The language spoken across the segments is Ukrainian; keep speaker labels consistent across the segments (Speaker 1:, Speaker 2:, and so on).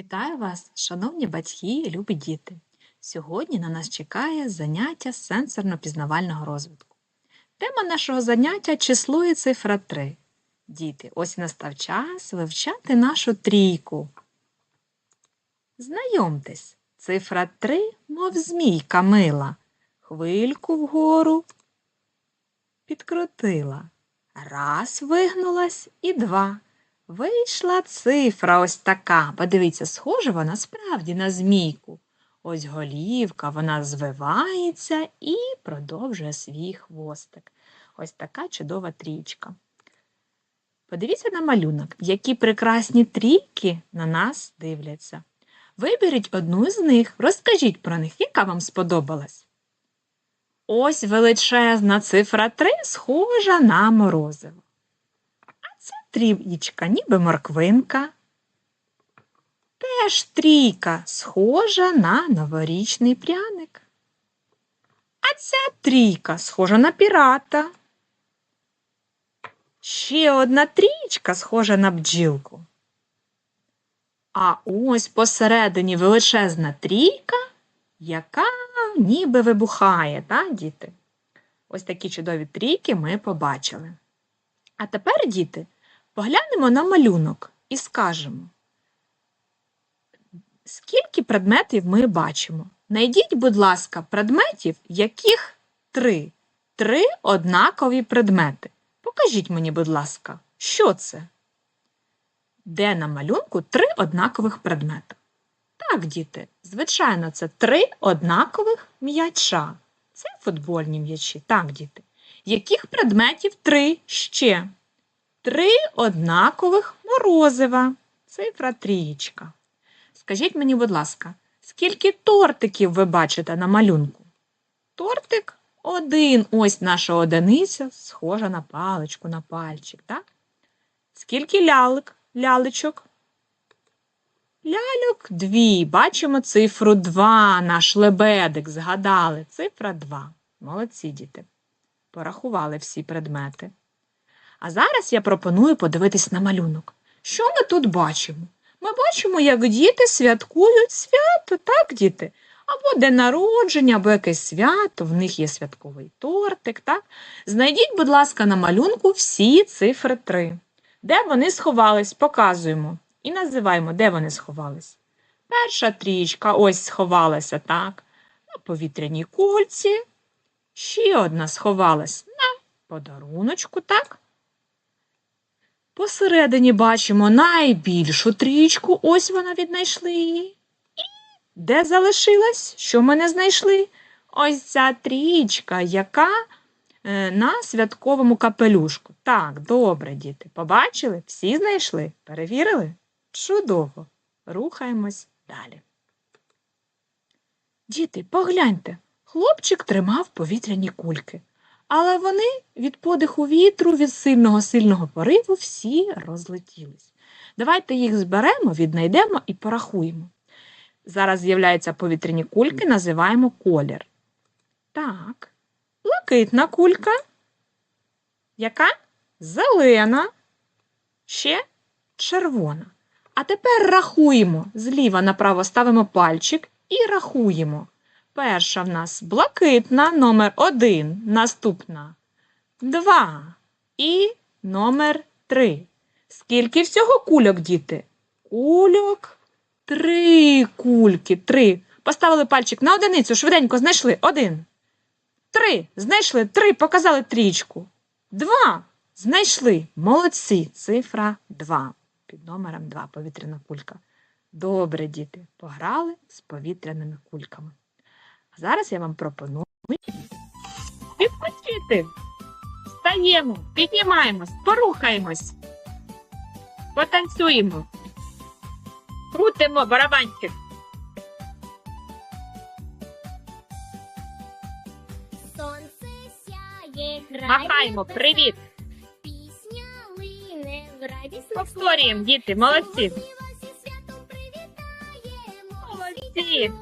Speaker 1: Вітаю вас, шановні батьки і любі діти! Сьогодні на нас чекає заняття сенсорно-пізнавального розвитку. Тема нашого заняття число і цифра 3. Діти, ось настав час вивчати нашу трійку. Знайомтесь, цифра 3, мов змійка мила, хвильку вгору підкрутила. Раз вигнулась і два. Вийшла цифра ось така. Подивіться, схожа вона справді на змійку. Ось голівка, вона звивається і продовжує свій хвостик. Ось така чудова трічка. Подивіться на малюнок, які прекрасні трійки на нас дивляться. Виберіть одну з них, розкажіть про них, яка вам сподобалась. Ось величезна цифра 3 схожа на морозиво. Трієчка, ніби морквинка. Теж трійка схожа на новорічний пряник. А ця трійка схожа на пірата. Ще одна трійка схожа на бджілку. А ось посередині величезна трійка, яка ніби вибухає, та, діти? Ось такі чудові трійки ми побачили. А тепер, діти, поглянемо на малюнок і скажемо, скільки предметів ми бачимо. Найдіть, будь ласка, предметів, яких три. Три однакові предмети. Покажіть мені, будь ласка, що це? Де на малюнку три однакових предмета? Так, діти, звичайно, це три однакових м'яча. Це футбольні м'ячі. Так, діти. Яких предметів три ще? Три однакових морозива. Цифра трієчка. Скажіть мені, будь ласка, скільки тортиків ви бачите на малюнку? Тортик один. Ось наша одиниця, схожа на паличку, на пальчик, так? Скільки лялик, лялечок? Ляльок дві. Бачимо цифру 2. Наш лебедик. Згадали. Цифра 2. Молодці діти. Порахували всі предмети. А зараз я пропоную подивитись на малюнок. Що ми тут бачимо? Ми бачимо, як діти святкують свято, так, діти? Або день народження, або якесь свято, в них є святковий тортик, так? Знайдіть, будь ласка, на малюнку всі цифри 3. Де вони сховались, показуємо. І називаємо, де вони сховались. Перша трічка ось сховалася, так, на повітряній кульці. Ще одна сховалась на подаруночку, так? Посередині бачимо найбільшу трічку, ось вона віднайшли її. Де залишилась? Що ми не знайшли? Ось ця трічка, яка е, на святковому капелюшку. Так, добре, діти. Побачили? Всі знайшли? Перевірили? Чудово. Рухаємось далі. Діти, погляньте, хлопчик тримав повітряні кульки, але вони від подиху вітру, від сильного сильного пориву всі розлетілись. Давайте їх зберемо, віднайдемо і порахуємо. Зараз з'являються повітряні кульки, називаємо колір. Так, блакитна кулька. Яка? Зелена. Ще червона. А тепер рахуємо. Зліва направо ставимо пальчик і рахуємо. Перша в нас блакитна, номер один. Наступна два. І номер три. Скільки всього кульок, діти? Кульок. Три кульки. Три. Поставили пальчик на одиницю, швиденько знайшли. Один. Три. Знайшли. Три. Показали трічку. Два. Знайшли. Молодці. Цифра два під номером 2 повітряна кулька. Добре, діти, пограли з повітряними кульками. А зараз я вам пропоную відпочити. Встаємо, піднімаємось, порухаємось, потанцюємо, крутимо барабанчик.
Speaker 2: Сонце сяє, грає,
Speaker 1: Махаємо, привіт!
Speaker 2: пісня лине, в радість
Speaker 1: Повторюємо, діти, молодці!
Speaker 2: Вас із святом привітаємо.
Speaker 1: Молодці!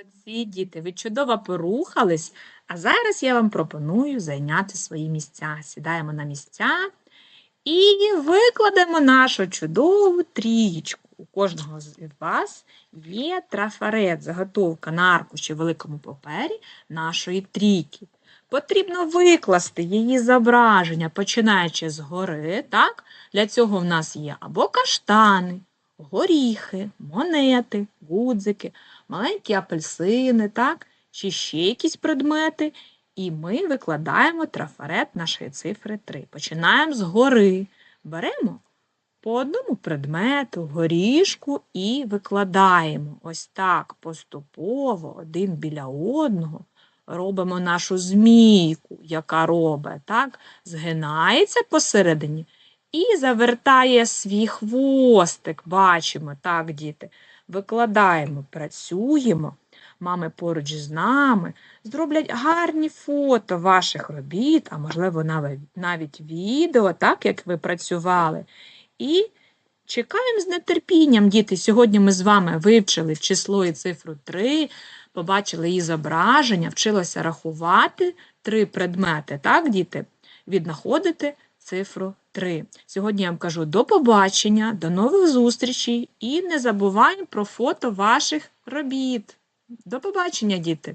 Speaker 1: Молодці, діти, ви чудово порухались, а зараз я вам пропоную зайняти свої місця. Сідаємо на місця і викладемо нашу чудову трієчку. У кожного з вас є трафарет, заготовка на аркуші великому папері нашої трійки. Потрібно викласти її зображення, починаючи згори, так? Для цього в нас є або каштани, горіхи, монети, гудзики, маленькі апельсини, так? Чи ще якісь предмети. І ми викладаємо трафарет нашої цифри 3. Починаємо згори. Беремо по одному предмету, горішку і викладаємо ось так поступово, один біля одного. Робимо нашу змійку, яка робить, так? Згинається посередині і завертає свій хвостик. Бачимо, так, діти. Викладаємо, працюємо. Мами поруч з нами зроблять гарні фото ваших робіт, а можливо навіть, відео, так як ви працювали. І чекаємо з нетерпінням, діти. Сьогодні ми з вами вивчили число і цифру 3, побачили її зображення, вчилися рахувати три предмети, так, діти? Віднаходити цифру 3. Сьогодні я вам кажу до побачення, до нових зустрічей і не забуваємо про фото ваших робіт. До побачення, діти!